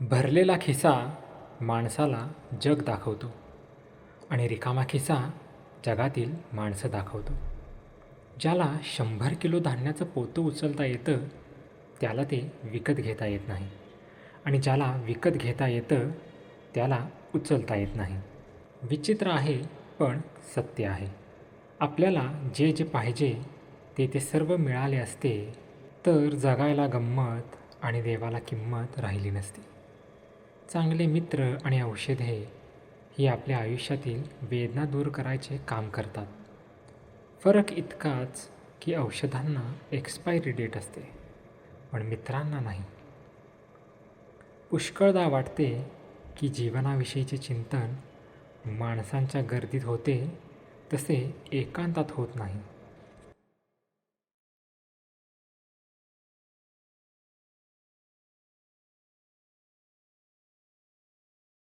भरलेला खिसा माणसाला जग दाखवतो आणि रिकामा खिसा जगातील माणसं दाखवतो. ज्याला शंभर किलो धान्याचं पोतं उचलता येतं त्याला ते विकत घेता येत नाही. आणि ज्याला विकत घेता येतं त्याला उचलता येत नाही. विचित्र आहे पण सत्य आहे. आपल्याला जे जे पाहिजे ते ते सर्व मिळाले असते तर जगायला गंमत आणि देवाला किंमत राहिली नसती. चांगले मित्र आणि औषधे ही आपल्या आयुष्यातील वेदना दूर करायचे काम करतात. फरक इतकाच की औषधांना एक्सपायरी डेट असते पण मित्रांना नाही. पुष्कळदा वाटते की जीवनाविषयीचे चिंतन माणसांच्या गर्दीत होते तसे एकांतात होत नाही.